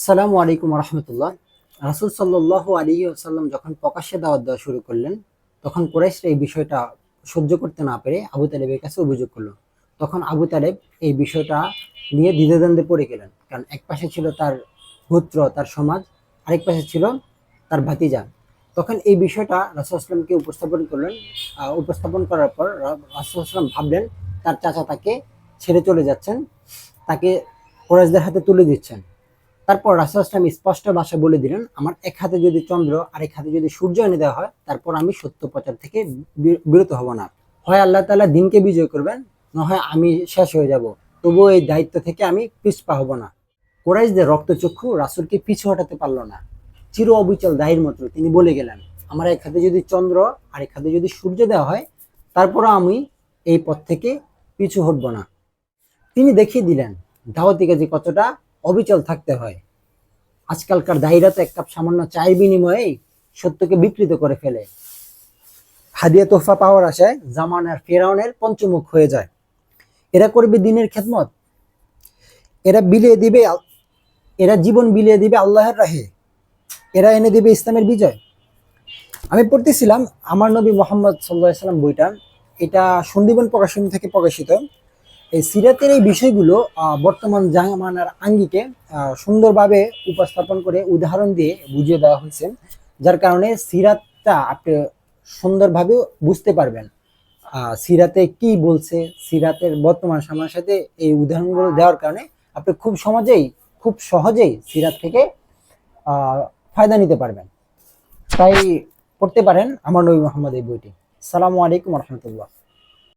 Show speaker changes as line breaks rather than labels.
আসসালামু আলাইকুম রহমতুল্লাহ রাসুল সাল্লাহ আলী আসাল্লাম যখন প্রকাশ্যে দাওয়াত দেওয়া শুরু করলেন, তখন কুরাইশরা এই বিষয়টা সহ্য করতে না পেরে আবু তালেবের কাছে অভিযোগ করল। তখন আবু তালেব এই বিষয়টা নিয়ে দ্বিধাদ্বন্দ্বে পড়ে গেলেন। কারণ এক পাশে ছিল তার গোত্র তার সমাজ, আরেক পাশে ছিল তার ভাতিজা। তখন এই বিষয়টা রাসুল আসলামকে উপস্থাপন করলেন উপস্থাপন করার পর রাসুল আসলাম ভাবলেন, তার চাচা তাকে ছেড়ে চলে যাচ্ছেন, তাকে কোরাইশদের হাতে তুলে দিচ্ছেন। তারপর রাসুল আসলাম স্পষ্ট ভাষা বলে দিলেন, আমার এক হাতে যদি চন্দ্র আর এক হাতে যদি সূর্য এনে দেওয়া হয়, তারপর আমি সত্য প্রচার থেকে বিরত হব না। হয় আল্লাহ তাআলা দিনকে বিজয় করবেন না হয় আমি শেষ হয়ে যাব। তবুও এই দায়িত্ব থেকে আমি পিছপা হব না। কোরাইশদের রক্তচক্ষু রাসুলকে পিছু হটাতে পারল না। চির অবিচল দায়ের মতো তিনি বলে গেলেন, আমার এক হাতে যদি চন্দ্র আর এক হাতে যদি সূর্য দেওয়া হয়, তারপরও আমি এই পথ থেকে পিছু হটব না। তিনি দেখিয়ে দিলেন, দাওয়াতি কাজে কতটা অবিচল থাকতে হয়। আজকালকার দায়ীরা তো এক কাপ সামান্য চায়ের বিনিময়ে সত্যকে বিকৃত করে ফেলে। হাদিয়া তোহফা পাওয়ার আশায় জামানার ফেরাউনের পঞ্চমুখ হয়ে যায়। এরা করবে দিনের খেদমত। এরা বিলিয়ে দিবে এরা জীবন বিলিয়ে দিবে আল্লাহর রাহে। এরা এনে দিবে ইসলামের বিজয়। আমি পড়তেছিলাম আমার নবী মোহাম্মদ সাল্লাহ সাল্লাম বইটা। এটা সন্দীবন প্রকাশন থেকে প্রকাশিত। এই সিরাতের এই বিষয়গুলো বর্তমান জামানার আঙ্গিকে সুন্দরভাবে উপস্থাপন করে উদাহরণ দিয়ে বুঝিয়ে দেওয়া হয়েছে, যার কারণে সিরাতটা আপনি সুন্দরভাবে বুঝতে পারবেন। সিরাতে কি বলছে, সিরাতের বর্তমান সময়ের সাথে এই উদাহরণগুলো দেওয়ার কারণে আপনি খুব সমাজেই খুব সহজেই সিরাত থেকে ফায়দা নিতে পারবেন। তাই পড়তে পারেন আমার নবী মোহাম্মদ এই বইটি। সালামু আলাইকুম রহমতুল্লাহ।